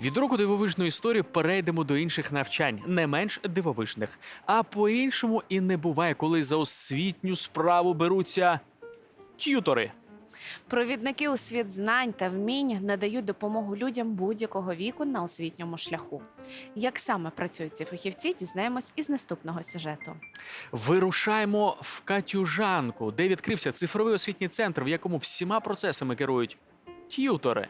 Від року дивовижної історії перейдемо до інших навчань, не менш дивовижних. А по-іншому і не буває, коли за освітню справу беруться т'ютори. Провідники у світ знань та вмінь надають допомогу людям будь-якого віку на освітньому шляху. Як саме працюють ці фахівці, дізнаємось із наступного сюжету. Вирушаємо в Катюжанку, де відкрився цифровий освітній центр, в якому всіма процесами керують т'ютори.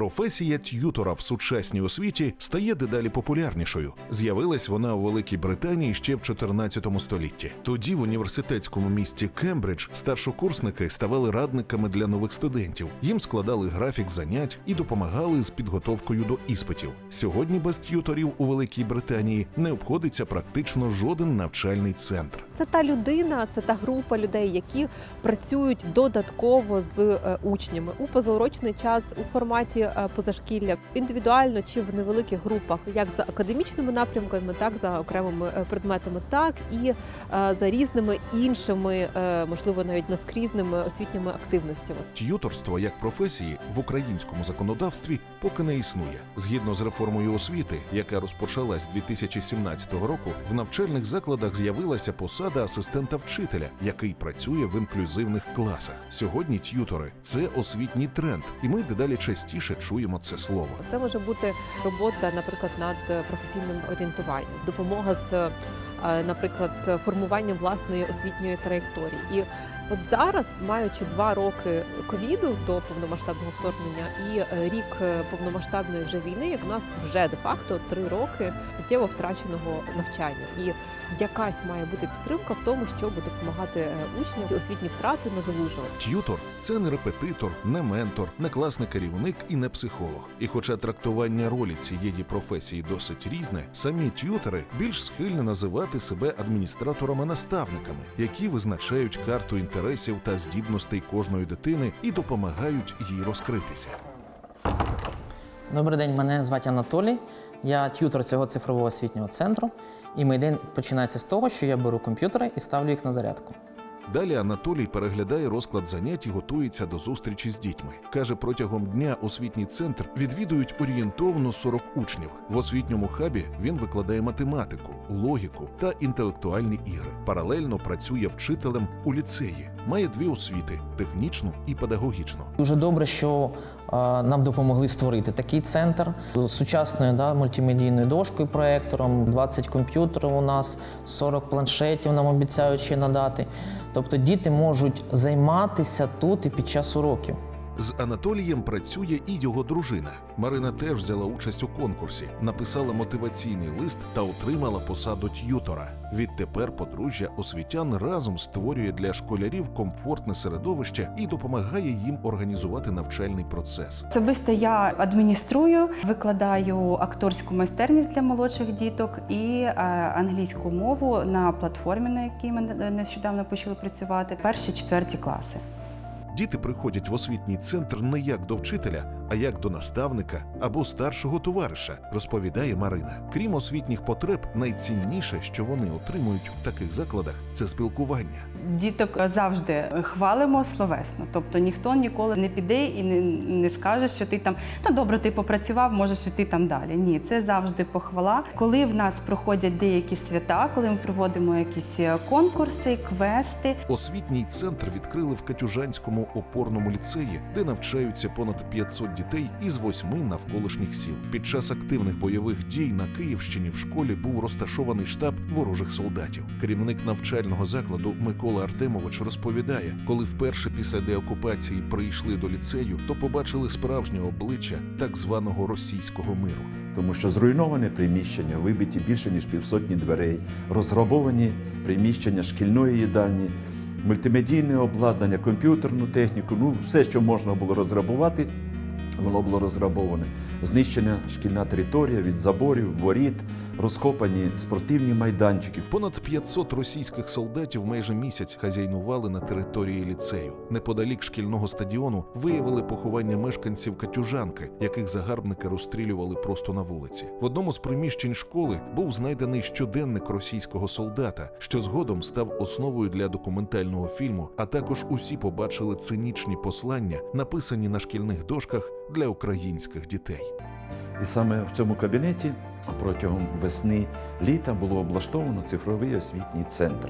Професія т'ютора в сучасній освіті стає дедалі популярнішою. З'явилась вона у Великій Британії ще в 14 столітті. Тоді в університетському місті Кембридж старшокурсники ставали радниками для нових студентів. Їм складали графік занять і допомагали з підготовкою до іспитів. Сьогодні без т'юторів у Великій Британії не обходиться практично жоден навчальний центр. Це та людина, це та група людей, які працюють додатково з е, учнями у позаурочний час у форматі е, позашкілля, індивідуально чи в невеликих групах, як за академічними напрямками, так за окремими е, предметами, так і за різними іншими, можливо, навіть наскрізними освітніми активностями. Т'юторство як професії в українському законодавстві поки не існує. Згідно з реформою освіти, яка розпочалась 2017 року, в навчальних закладах з'явилася посада асистента вчителя, який працює в інклюзивних класах. Сьогодні т'ютори це освітній тренд, і ми дедалі частіше чуємо це слово. Це може бути робота, наприклад, над е, професійним орієнтуванням, допомога з, е, наприклад, формуванням власної освітньої траєкторії. І от зараз, маючи два роки ковіду до повномасштабного вторгнення і е, рік е, повномасштабної вже війни, як у нас вже де факто три роки суттєво втраченого навчання. І якась має бути підтримка в тому, щоб допомагати е, учням ці освітні втрати надолужувати. Т'ютор це не репетитор, не ментор, не класний керівник і не психолог. І хоча трактування ролі цієї професії досить різне, самі т'ютери більш схильні називати себе адміністраторами-наставниками, які визначають карту інтересів та здібностей кожної дитини і допомагають їй розкритися. Добрий день, мене звати Анатолій. Я т'ютер цього цифрового освітнього центру. І мій день починається з того, що я беру комп'ютери і ставлю їх на зарядку. Далі Анатолій переглядає розклад занять і готується до зустрічі з дітьми. Каже, протягом дня освітній центр відвідують орієнтовно 40 учнів. В освітньому хабі він викладає математику, логіку та інтелектуальні ігри. Паралельно працює вчителем у ліцеї. Має дві освіти технічну і педагогічну. Дуже добре, що е, нам допомогли створити такий центр з сучасною да, мультимедійною дошкою, проектором, 20 комп'ютерів у нас, 40 планшетів нам обіцяють ще надати. Тобто діти можуть займатися тут і під час уроків. З Анатолієм працює і його дружина. Марина теж взяла участь у конкурсі, написала мотиваційний лист та отримала посаду т'ютора. Відтепер подружжя освітян разом створює для школярів комфортне середовище і допомагає їм організувати навчальний процес. Особисто я адмініструю, викладаю акторську майстерність для молодших діток і е, англійську мову на платформі, на якій ми нещодавно почали працювати. Перші четверті класи. Діти приходять в освітній центр не як до вчителя, а як до наставника або старшого товариша, розповідає Марина. Крім освітніх потреб, найцінніше, що вони отримують в таких закладах, це спілкування. Діток завжди хвалимо словесно, тобто ніхто ніколи не піде і не, не скаже, що ти там ну добре, ти попрацював, можеш іти там далі. Ні, це завжди похвала. Коли в нас проходять деякі свята, коли ми проводимо якісь е, конкурси, квести, Освітній центр відкрили в Катюжанському опорному ліцеї, де навчаються понад 500 дітей із восьми навколишніх сіл. Під час активних бойових дій на Київщині в школі був розташований штаб ворожих солдатів. Керівник навчального закладу Микола Артемович розповідає, коли вперше після деокупації прийшли до ліцею, то побачили справжнє обличчя так званого російського миру. тому що зруйноване приміщення, вибиті більше ніж півсотні дверей, розграбовані приміщення шкільної їдальні, мультимедійне обладнання, комп'ютерну техніку, ну все, що можна було розграбувати, Воно було розграбоване. Знищена шкільна територія від заборів, воріт, розкопані спортивні майданчики. Понад 500 російських солдатів майже місяць хазяйнували на території ліцею. Неподалік шкільного стадіону виявили поховання мешканців Катюжанки, яких загарбники розстрілювали просто на вулиці. В одному з приміщень школи був знайдений щоденник російського солдата, що згодом став основою для документального фільму. А також усі побачили цинічні послання, написані на шкільних дошках для українських дітей. І саме в цьому кабінеті протягом весни літа було облаштовано цифровий освітній центр.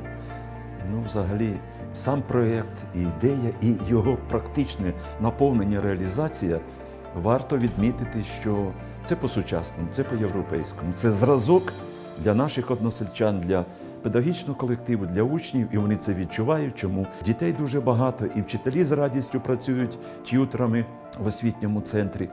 Ну, взагалі, сам проєкт, ідея, і його практичне наповнення, реалізація. Варто відмітити, що це по-сучасному, це по-європейському, це зразок для наших односельчан, для педагогічного колективу, для учнів, і вони це відчувають, чому дітей дуже багато, і вчителі з радістю працюють т'ютерами в освітньому центрі.